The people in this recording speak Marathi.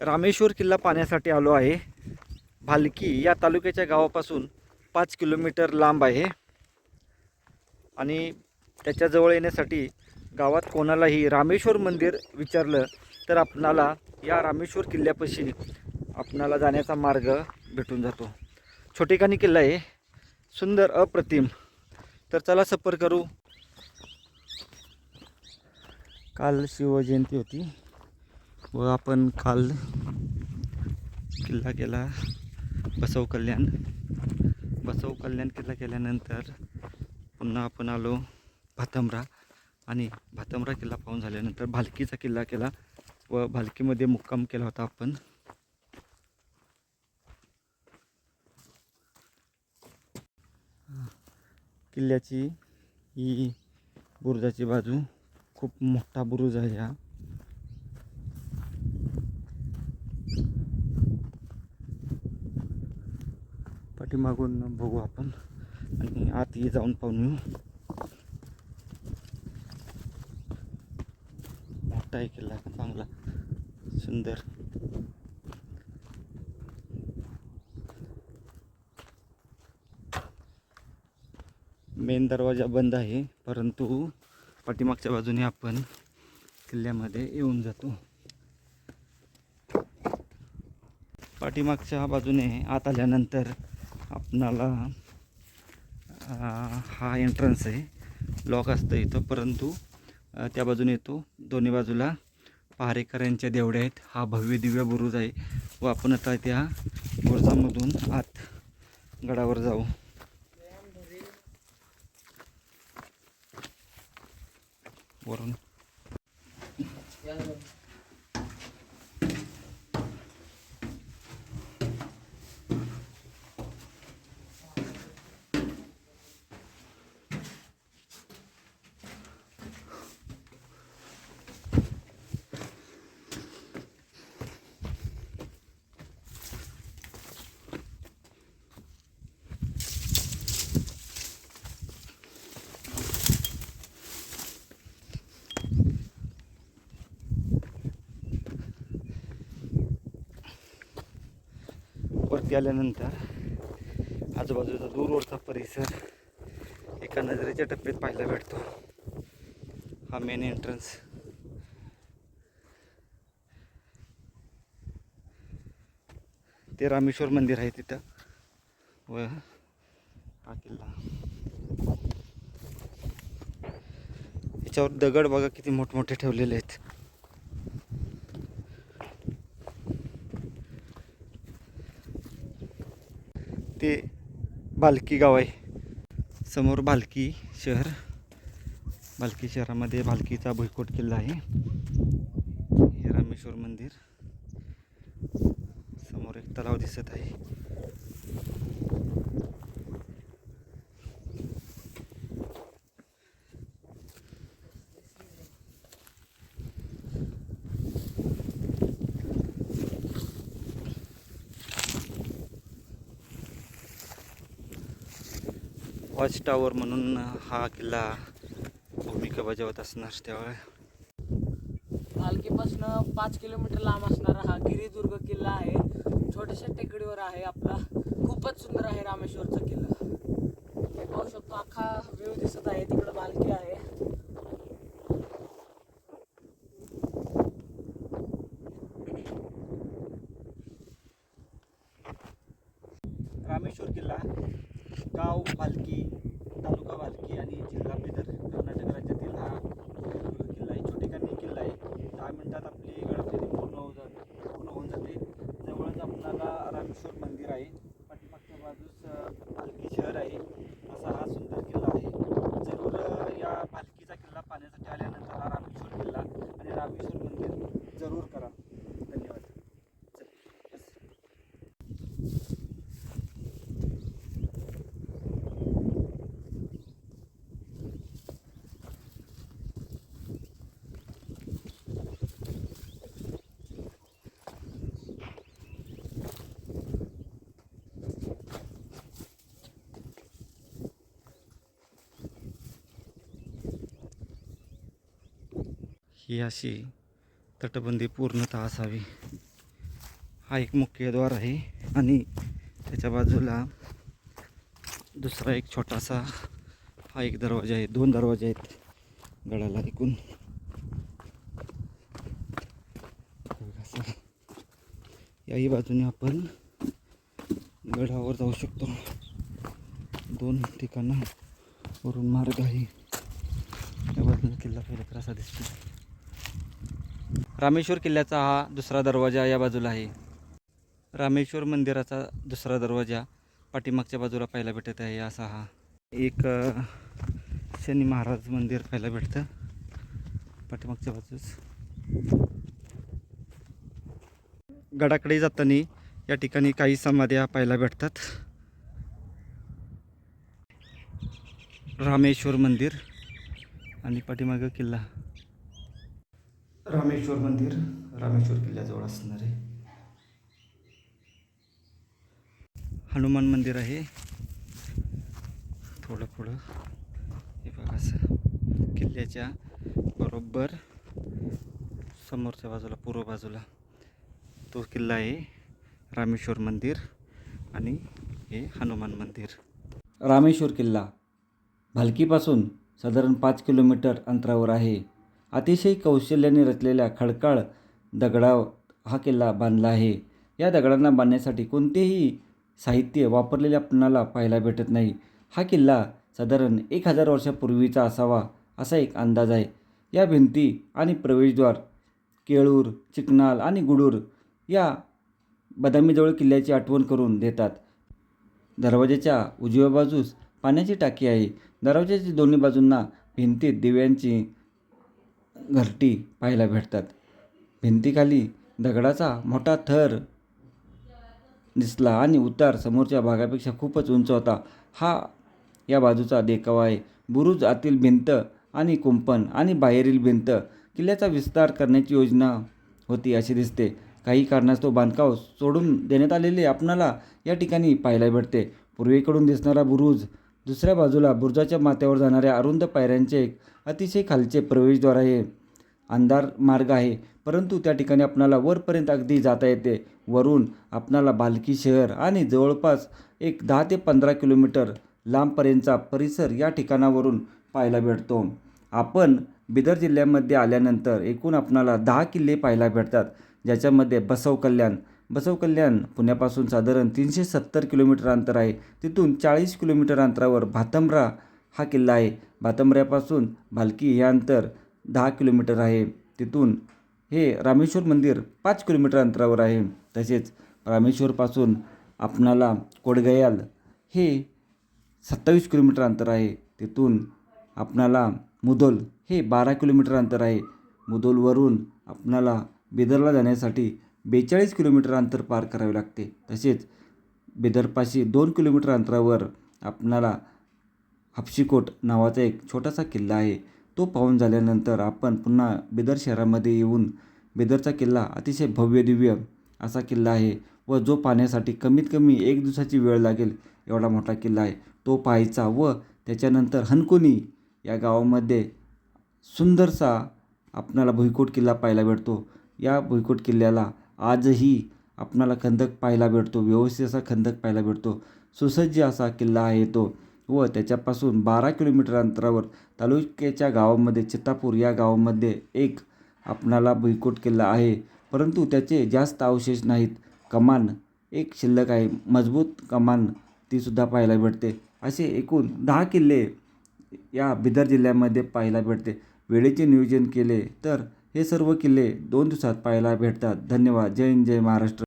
रामेश्वर किल्ला पाहण्यासाठी आलो आहे. भालकी या तालुक्याच्या गावापासून पाच किलोमीटर लांब आहे. आणि त्याच्याजवळ येण्यासाठी गावात कोणालाही रामेश्वर मंदिर विचारलं तर आपणाला या रामेश्वर किल्ल्यापाशी आपणाला जाण्याचा मार्ग भेटून जातो. छोटेखानी किल्ला आहे. सुंदर अप्रतिम. तर चला सफर करू. काल शिवजयंती होती. व आपण काल किल्ला केला बसव कल्याण. बसव कल्याण किल्ला केल्यानंतर पुन्हा आपण आलो भातमरा आणि भातमरा किल्ला पाहून झाल्यानंतर भालकीचा किल्ला केला व भालकीमध्ये मुक्काम केला होता आपण. किल्ल्याची ही बुरुजाची बाजू खूप मोठा बुरुज आहे हा. पाठीमागून बघू आपण. आणि आतही जाऊन पाहून येऊ. मोठा आहे किल्ला चांगला. सुंदर. मेन दरवाजा बंद आहे परंतु पाठीमागच्या बाजूने आपण किल्ल्यामध्ये येऊन जातो. पाठीमागच्या बाजूने आत आल्यानंतर आपणाला हा एंट्रन्स आहे. लॉक असतं इथं. परंतु त्या बाजूने येतो. दोन्ही बाजूला पहारेकरांच्या देवड्या आहेत. हा भव्य दिव्य बुरुज आहे व आपण आता त्या बुरुजामधून आत गडावर जाऊ. वरून. वरती आल्यानंतर आजूबाजूचा दूरवरचा परिसर एका नजरेच्या टप्प्यात पाहायला भेटतो. हा मेन एंट्रन्स ते रामेश्वर मंदिर आहे तिथं. व हा किल्ला. याच्यावर दगड बघा किती मोठमोठे ठेवलेले आहेत ते भालकी गाव आहे. समोर भालकी शहर. भालकी शहरामध्ये भालकीचा भुईकोट किल्ला आहे. हे रामेश्वर मंदिर. समोर एक तलाव दिसत आहे. वॉच टॉवर म्हणून हा किल्ला भूमिका बजावत असणार त्यावेळेस पालखीपासनं पाच किलोमीटर लांब असणारा हा गिरिदुर्ग किल्ला आहे. छोट्याशा टेकडीवर आहे आपला. खूपच सुंदर आहे रामेश्वरचा किल्ला. पाहू शकतो अख्खा व्ह्यू दिसत आहे. तिकडं बालकी आहे. रामेश्वर किल्ला. गाव भालकी तालुका भालकी आणि जिल्हा बिदर कर्नाटक राज्यातील हा किल्ला आहे. छोटेखानी किल्ला आहे दहा मिनटात आपली गडबडी पूर्ण होऊन जाते. पूर्ण होऊन जाते. जवळच आपल्याला रामेश्वर मंदिर आहे पाठीमागच्या बाजूस अ, भालकी शहर आहे असा हा सुंदर किल्ला आहे जरूर अ, या भालकीचा किल्ला पाहण्यासाठी आल्यानंतर हा रामेश्वर किल्ला आणि रामेश्वर मंदिर जरूर करा धन्यवाद चल, बस. ही अशी तटबंदी पूर्णतः असावी. हा एक मुख्य द्वार आहे आणि त्याच्या बाजूला दुसरा एक छोटासा हा एक दरवाजा आहे. दोन दरवाजे आहेत गडाला ऐकून याही बाजूने आपण गडावर जाऊ शकतो. दोन ठिकाणं वरून मार्ग आहे. या बाजूला किल्ला पहिला तर असा दिसतो. रामेश्वर किल्ल्याचा हा दुसरा दरवाजा या बाजूला आहे. रामेश्वर मंदिराचा दुसरा दरवाजा पाठीमागच्या बाजूला पाहायला भेटत आहे असा हा. एक शनी महाराज मंदिर पाहायला भेटतं. पाठीमागच्या बाजूस. गडाकडे जाताना या ठिकाणी काही समाध्या पाहायला भेटतात. रामेश्वर मंदिर आणि पाठीमागं किल्ला. रामेश्वर मंदिर रामेश्वर किल्ल्याजवळ असणार आहे. हनुमान मंदिर आहे. थोडं पुढं. हे बघा असं. किल्ल्याच्या बरोबर समोरच्या बाजूला पूर्व बाजूला तो किल्ला आहे. रामेश्वर मंदिर आणि हे हनुमान मंदिर. रामेश्वर किल्ला भालकीपासून साधारण पाच किलोमीटर अंतरावर आहे. अतिशय कौशल्याने रचलेल्या खडकाळ दगडा हा किल्ला बांधला आहे. या दगडांना बांधण्यासाठी कोणतेही साहित्य वापरलेले आपणाला पाहायला भेटत नाही. हा किल्ला साधारण एक हजार वर्षापूर्वीचा असावा असा एक अंदाज आहे. या भिंती आणि प्रवेशद्वार केळूर चिकनाल आणि गुडूर या बदामीजवळ किल्ल्याची आठवण करून देतात. दरवाजाच्या उजव्या बाजूस पाण्याची टाकी आहे. दरवाजाच्या दोन्ही बाजूंना भिंतीत दिव्यांची घरटी पाहायला भेटतात. भिंतीखाली दगडाचा मोठा थर दिसला आणि उतार समोरच्या भागापेक्षा खूपच उंच होता. हा या बाजूचा देखावा आहे. बुरुज आतील भिंत आणि कुंपण आणि बाहेरील भिंत. किल्ल्याचा विस्तार करण्याची योजना होती अशी दिसते. काही कारणास्तव बांधकाम सोडून देण्यात आलेले आपणाला या ठिकाणी पाहायला भेटते. पूर्वेकडून दिसणारा बुरुज दुसऱ्या बाजूला बुरजाच्या माथ्यावर जाणाऱ्या अरुंद पायऱ्यांचे एक अतिशय खालचे प्रवेशद्वार आहे. अंधार मार्ग आहे परंतु त्या ठिकाणी आपणाला वरपर्यंत अगदी जाता येते. वरून आपणाला बालकी शहर आणि जवळपास एक दहा ते पंधरा किलोमीटर लांबपर्यंतचा परिसर या ठिकाणावरून पाहायला भेटतो. आपण बिदर जिल्ह्यामध्ये आल्यानंतर एकूण आपणाला दहा किल्ले पाहायला भेटतात ज्याच्यामध्ये बसव कल्याण बसव कल्याण पुण्यापासून साधारण तीनशे सत्तर किलोमीटर अंतर आहे. तिथून चाळीस किलोमीटर अंतरावर भातंब्रा हा किल्ला आहे. भातंब्र्यापासून भालकी हे अंतर दहा किलोमीटर आहे. तिथून हे रामेश्वर मंदिर पाच किलोमीटर अंतरावर आहे. तसेच रामेश्वरपासून आपणाला कोडगयाल हे सत्तावीस किलोमीटर अंतर आहे. तिथून आपणाला मुदोल हे बारा किलोमीटर अंतर आहे. मुदोलवरून आपणाला बिदरला जाण्यासाठी बेचाळीस किलोमीटर अंतर पार करावे लागते. तसेच बेदरपाशी दोन किलोमीटर अंतरावर आपणाला हापशीकोट नावाचा एक छोटासा किल्ला आहे. तो पाहून झाल्यानंतर आपण पुन्हा बेदर शहरामध्ये येऊन बेदरचा किल्ला अतिशय भव्य दिव्य असा किल्ला आहे व जो पाहण्यासाठी कमीत कमी एक दिवसाची वेळ लागेल एवढा मोठा किल्ला आहे. तो पाहायचा व त्याच्यानंतर हनकुनी या गावामध्ये सुंदरसा आपणाला भुईकोट किल्ला पाहायला भेटतो. या भुईकोट किल्ल्याला आजही आपणाला खंदक पाहायला भेटतो व्यवस्थित असा खंदक पाहायला भेटतो. सुसज्ज असा किल्ला आहे तो व त्याच्यापासून बारा किलोमीटर अंतरावर तालुक्याच्या गावामध्ये चित्तापूर या गावामध्ये एक आपणाला भुईकोट किल्ला आहे. परंतु त्याचे जास्त अवशेष नाहीत. कमान एक शिल्लक आहे. मजबूत कमान तीसुद्धा पाहायला भेटते. असे एकूण दहा किल्ले या बिदर जिल्ह्यामध्ये पाहायला भेटते. वेळेचे नियोजन केले तर हे सर्व किल्ले दोन दिवसात पाहायला भेटतात. धन्यवाद. जय हिंद जय महाराष्ट्र.